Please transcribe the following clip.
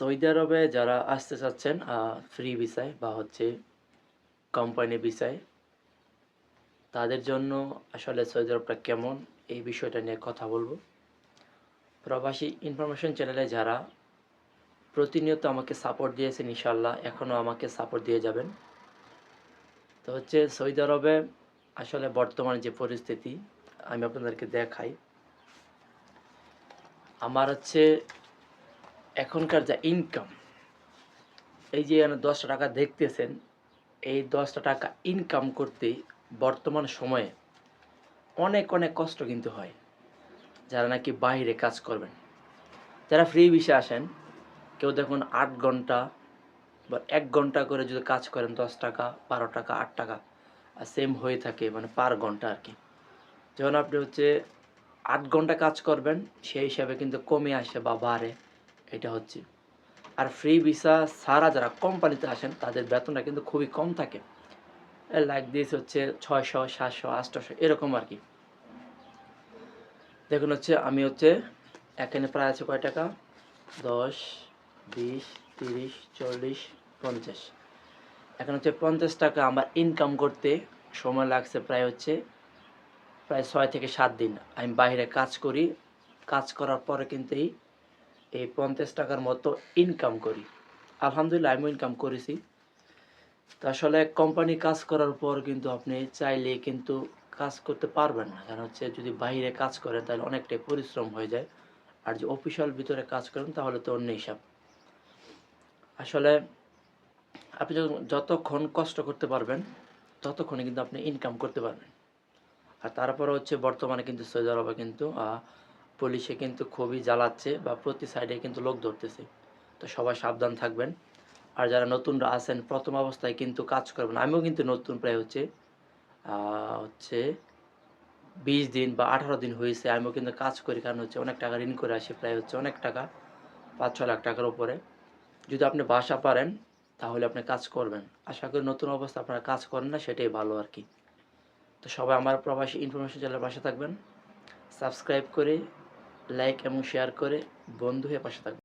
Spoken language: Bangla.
সৌদি আরবে যারা আসতে চাচ্ছেন ফ্রি ভিসায় বা হচ্ছে কোম্পানি ভিসায় তাদের জন্য আসলে সৌদি আরবটা কেমন, এই বিষয়টা নিয়ে কথা বলব। প্রবাসী ইনফরমেশন চ্যানেলে যারা প্রতিনিয়ত আমাকে সাপোর্ট দিয়েছেন ইনশাল্লাহ এখনও আমাকে সাপোর্ট দিয়ে যাবেন। তো হচ্ছে সৌদি আরবে আসলে বর্তমান যে পরিস্থিতি, আমি আপনাদেরকে দেখাই। আমার হচ্ছে এখনকার যা ইনকাম এই যে দশটা টাকা দেখতেছেন, এই দশটা টাকা ইনকাম করতে বর্তমান সময়ে অনেক অনেক কষ্ট কিন্তু হয়। যারা নাকি বাইরে কাজ করবেন, যারা ফ্রি বিষয়ে আসেন, কেউ দেখুন আট ঘণ্টা বা এক ঘণ্টা করে যদি কাজ করেন, দশ টাকা, বারো টাকা, আট টাকা, আর সেম হয়ে থাকে মানে পার ঘণ্টা আর কি। যখন আপনি হচ্ছে আট ঘণ্টা কাজ করবেন, সেই হিসাবে কিন্তু কমে আসে বা বাড়ে। এটা হচ্ছে। আর ফ্রি ভিসা সারা যারা কোম্পানিতে আসেন, তাদের বেতনটা কিন্তু খুবই কম থাকে। লাইক দিস হচ্ছে ছয়শো, সাতশো, আটশো, এরকম আর কি। দেখুন হচ্ছে, আমি হচ্ছে এখানে প্রায় আছে কয় টাকা? দশ, বিশ, তিরিশ, চল্লিশ, পঞ্চাশ। এখন হচ্ছে পঞ্চাশ টাকা আমার ইনকাম করতে সময় লাগছে প্রায় হচ্ছে, প্রায় ছয় থেকে সাত দিন। আমি বাইরে কাজ করি। কাজ করার পরে কিন্তু এই এই পঞ্চাশ টাকার মতো ইনকাম করি। আলহামদুলিল্লাহ, আমিও ইনকাম করেছি। তো আসলে কোম্পানি কাজ করার পর কিন্তু আপনি চাইলে কিন্তু কাজ করতে পারবেন না। কারণ হচ্ছে যদি বাইরে কাজ করেন তাহলে অনেকটাই পরিশ্রম হয়ে যায়। আর যে অফিসিয়াল ভিতরে কাজ করেন তাহলে তো অন্য হিসাব। আসলে আপনি যতক্ষণ কষ্ট করতে পারবেন, ততক্ষণে কিন্তু আপনি ইনকাম করতে পারবেন। আর তারপরে হচ্ছে বর্তমানে কিন্তু সৌদি আরবে কিন্তু পুলিশে কিন্তু খুবই জ্বালাচ্ছে বা প্রতি সাইডে কিন্তু লোক ধরতেছে। তো সবাই সাবধান থাকবেন। আর যারা নতুনরা আছেন, প্রথম অবস্থায় কিন্তু কাজ করবেন। আমিও কিন্তু নতুন প্রায় হচ্ছে হচ্ছে বিশ দিন বা আঠারো দিন হয়েছে, আমিও কিন্তু কাজ করি। কারণ হচ্ছে অনেক টাকা ঋণ করে আসি, প্রায় হচ্ছে অনেক টাকা, পাঁচ ছ লাখ টাকার উপরে। যদি আপনি বাসা পারেন, তাহলে আপনি কাজ করবেন। আশা করি নতুন অবস্থা আপনারা কাজ করেন না, সেটাই ভালো আর কি। তো সবাই আমার প্রবাসী ইনফরমেশন চ্যানেলের পাশে থাকবেন। সাবস্ক্রাইব করে লাইক এবং শেয়ার করে বন্ধু হয়ে পাশে থাকবেন।